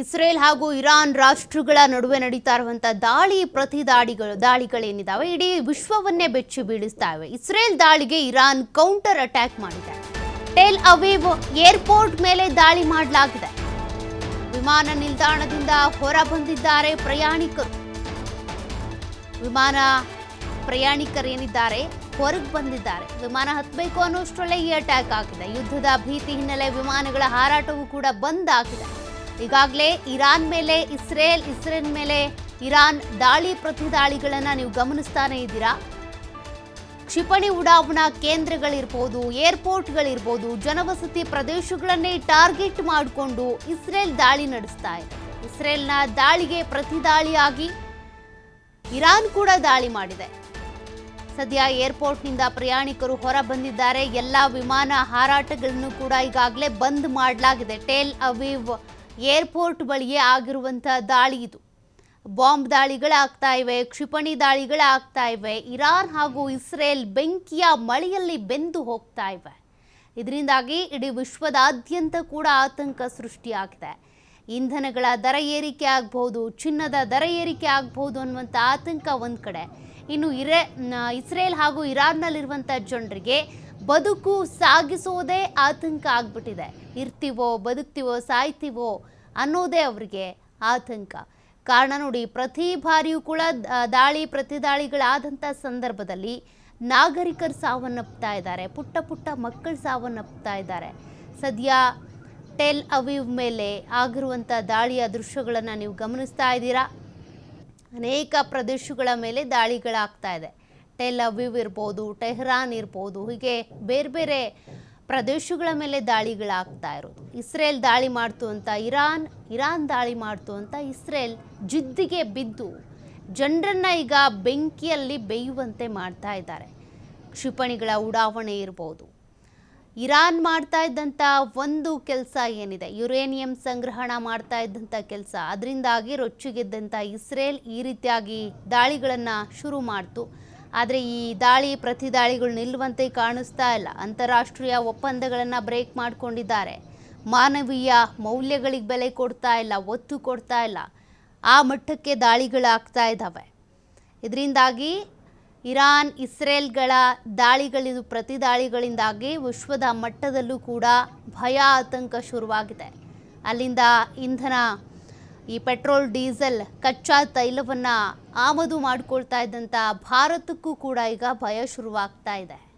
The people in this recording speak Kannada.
ಇಸ್ರೇಲ್ ಹಾಗೂ ಇರಾನ್ ರಾಷ್ಟ್ರಗಳ ನಡುವೆ ನಡೀತಾ ಇರುವಂತಹ ದಾಳಿ, ಪ್ರತಿ ದಾಳಿಗಳು ದಾಳಿಗಳೇನಿದಾವೆ? ಇಡೀ ವಿಶ್ವವನ್ನೇ ಬೆಚ್ಚಿ ಬೀಳಿಸ್ತಾ ಇವೆ. ಇಸ್ರೇಲ್ ದಾಳಿಗೆ ಇರಾನ್ ಕೌಂಟರ್ ಅಟ್ಯಾಕ್ ಮಾಡಿದೆ. ಟೆಲ್ ಅವೀವ್ ಏರ್ಪೋರ್ಟ್ ಮೇಲೆ ದಾಳಿ ಮಾಡಲಾಗಿದೆ. ವಿಮಾನ ನಿಲ್ದಾಣದಿಂದ ಹೊರ ಬಂದಿದ್ದಾರೆ ಪ್ರಯಾಣಿಕರು. ವಿಮಾನ ಪ್ರಯಾಣಿಕರೇನಿದ್ದಾರೆ? ಹೊರಗೆ ಬಂದಿದ್ದಾರೆ. ವಿಮಾನ ಹತ್ತಬೇಕು ಅನ್ನೋಷ್ಟರಲ್ಲೇ ಈ ಅಟ್ಯಾಕ್ ಆಗಿದೆ. ಯುದ್ಧದ ಭೀತಿ ಹಿನ್ನೆಲೆ ವಿಮಾನಗಳ ಹಾರಾಟವೂ ಕೂಡ ಬಂದ್ ಆಗಿದೆ. ಈಗಾಗಲೇ ಇರಾನ್ ಮೇಲೆ, ಇಸ್ರೇಲ್ ಇಸ್ರೇಲ್ ಮೇಲೆ ಇರಾನ್ ದಾಳಿ ಪ್ರತಿ ದಾಳಿಗಳನ್ನ ನೀವು ಗಮನಿಸ್ತಾನೆ ಇದ್ದೀರಾ? ಕ್ಷಿಪಣಿ ಉಡಾವಣಾ ಕೇಂದ್ರಗಳಿರ್ಬೋದು, ಏರ್ಪೋರ್ಟ್ಗಳಿರ್ಬೋದು, ಜನವಸತಿ ಪ್ರದೇಶಗಳನ್ನೇ ಟಾರ್ಗೆಟ್ ಮಾಡಿಕೊಂಡು ಇಸ್ರೇಲ್ ದಾಳಿ ನಡೆಸ್ತಾ ಇದೆ. ಇಸ್ರೇಲ್ನ ದಾಳಿಗೆ ಪ್ರತಿದಾಳಿಯಾಗಿ ಇರಾನ್ ಕೂಡ ದಾಳಿ ಮಾಡಿದೆ. ಸದ್ಯ ಏರ್ಪೋರ್ಟ್ನಿಂದ ಪ್ರಯಾಣಿಕರು ಹೊರ ಬಂದಿದ್ದಾರೆ ಎಲ್ಲ ವಿಮಾನ ಹಾರಾಟಗಳನ್ನು ಕೂಡ ಈಗಾಗಲೇ ಬಂದ್ ಮಾಡಲಾಗಿದೆ. ಟೇಲ್ ಅವೀವ್ ಏರ್ಪೋರ್ಟ್ ಬಳಿಯೇ ಆಗಿರುವಂಥ ದಾಳಿ ಇದು. ಬಾಂಬ್ ದಾಳಿಗಳಾಗ್ತಾ ಇವೆ, ಕ್ಷಿಪಣಿ ದಾಳಿಗಳಾಗ್ತಾ ಇವೆ. ಇರಾನ್ ಹಾಗೂ ಇಸ್ರೇಲ್ ಬೆಂಕಿಯ ಮಳೆಯಲ್ಲಿ ಬೆಂದು ಹೋಗ್ತಾ ಇವೆ. ಇದರಿಂದಾಗಿ ಇಡೀ ವಿಶ್ವದಾದ್ಯಂತ ಕೂಡ ಆತಂಕ ಸೃಷ್ಟಿಯಾಗಿದೆ. ಇಂಧನಗಳ ದರ ಏರಿಕೆ ಆಗ್ಬಹುದು, ಚಿನ್ನದ ದರ ಏರಿಕೆ ಆಗ್ಬಹುದು ಅನ್ನುವಂಥ ಆತಂಕ ಒಂದು ಕಡೆ. ಇನ್ನು ಇರೇ ಇಸ್ರೇಲ್ ಹಾಗೂ ಇರಾನ್ನಲ್ಲಿರುವಂಥ ಜನರಿಗೆ ಬದುಕು ಸಾಗಿಸೋದೇ ಆತಂಕ ಆಗ್ಬಿಟ್ಟಿದೆ. ಇರ್ತೀವೋ, ಬದುಕ್ತೀವೋ, ಸಾಯ್ತೀವೋ ಅನ್ನೋದೇ ಅವರಿಗೆ ಆತಂಕ. ಕಾರಣ ನೋಡಿ, ಪ್ರತಿ ಬಾರಿಯೂ ಕೂಡ ದಾಳಿ ಪ್ರತಿ ದಾಳಿಗಳಾದಂಥ ಸಂದರ್ಭದಲ್ಲಿ ನಾಗರಿಕರು ಸಾವನ್ನಪ್ತಾ ಇದ್ದಾರೆ. ಪುಟ್ಟ ಪುಟ್ಟ ಮಕ್ಕಳು ಸಾವನ್ನಪ್ತಾ ಇದ್ದಾರೆ. ಸದ್ಯ ಟೆಲ್ ಅವೀವ್ ಮೇಲೆ ಆಗಿರುವಂಥ ದಾಳಿಯ ದೃಶ್ಯಗಳನ್ನು ನೀವು ಗಮನಿಸ್ತಾ ಇದ್ದೀರಾ? ಅನೇಕ ಪ್ರದೇಶಗಳ ಮೇಲೆ ದಾಳಿಗಳಾಗ್ತಾ ಇದೆ. ಟೆಲ್ ಅವೀವ್ ಇರ್ಬೋದು ಟೆಹ್ರಾನ್ ಇರ್ಬೋದು, ಹೀಗೆ ಬೇರೆ ಬೇರೆ ಪ್ರದೇಶಗಳ ಮೇಲೆ ದಾಳಿಗಳಾಗ್ತಾ ಇರೋದು. ಇಸ್ರೇಲ್ ದಾಳಿ ಮಾಡ್ತು ಅಂತ ಇರಾನ್ ಇರಾನ್ ದಾಳಿ ಮಾಡ್ತು ಅಂತ ಇಸ್ರೇಲ್ ಜಿದ್ದಿಗೆ ಬಿದ್ದು ಜನರನ್ನು ಈಗ ಬೆಂಕಿಯಲ್ಲಿ ಬೇಯುವಂತೆ ಮಾಡ್ತಾ ಇದ್ದಾರೆ. ಕ್ಷಿಪಣಿಗಳ ಉಡಾವಣೆ ಇರ್ಬೋದು. ಇರಾನ್ ಮಾಡ್ತಾ ಇದ್ದಂಥ ಒಂದು ಕೆಲಸ ಏನಿದೆ? ಯುರೇನಿಯಂ ಸಂಗ್ರಹಣ ಮಾಡ್ತಾ ಇದ್ದಂಥ ಕೆಲಸ. ಅದರಿಂದಾಗಿ ರೊಚ್ಚಿಗೆದ್ದಂಥ ಇಸ್ರೇಲ್ ಈ ರೀತಿಯಾಗಿ ದಾಳಿಗಳನ್ನು ಶುರು ಮಾಡ್ತು. ಆದರೆ ಈ ದಾಳಿ ಪ್ರತಿ ದಾಳಿಗಳು ನಿಲ್ಲುವಂತೆ ಕಾಣಿಸ್ತಾ ಇಲ್ಲ. ಅಂತಾರಾಷ್ಟ್ರೀಯ ಒಪ್ಪಂದಗಳನ್ನು ಬ್ರೇಕ್ ಮಾಡಿಕೊಂಡಿದ್ದಾರೆ. ಮಾನವೀಯ ಮೌಲ್ಯಗಳಿಗೆ ಬೆಲೆ ಕೊಡ್ತಾ ಇಲ್ಲ, ಒತ್ತು ಕೊಡ್ತಾ ಇಲ್ಲ. ಆ ಮಟ್ಟಕ್ಕೆ ದಾಳಿಗಳಾಗ್ತಾ ಇದ್ದಾವೆ ಇದರಿಂದಾಗಿ ಇರಾನ್, ಇಸ್ರೇಲ್ಗಳ ದಾಳಿಗಳಿದು ಪ್ರತಿ ದಾಳಿಗಳಿಂದಾಗಿ ವಿಶ್ವದ ಮಟ್ಟದಲ್ಲೂ ಕೂಡ ಭಯ ಆತಂಕ ಶುರುವಾಗಿದೆ. ಅಲ್ಲಿಂದ ಇಂಧನ ಈ ಪೆಟ್ರೋಲ್ ಡೀಸೆಲ್ ಕಚ್ಚಾ ತೈಲವನ್ನು ಆಮದು ಮಾಡಿಕೊಳ್ತಾ ಇದ್ದಂಥ ಭಾರತಕ್ಕೂ ಕೂಡ ಈಗ ಭಯ ಶುರುವಾಗ್ತಾ ಇದೆ.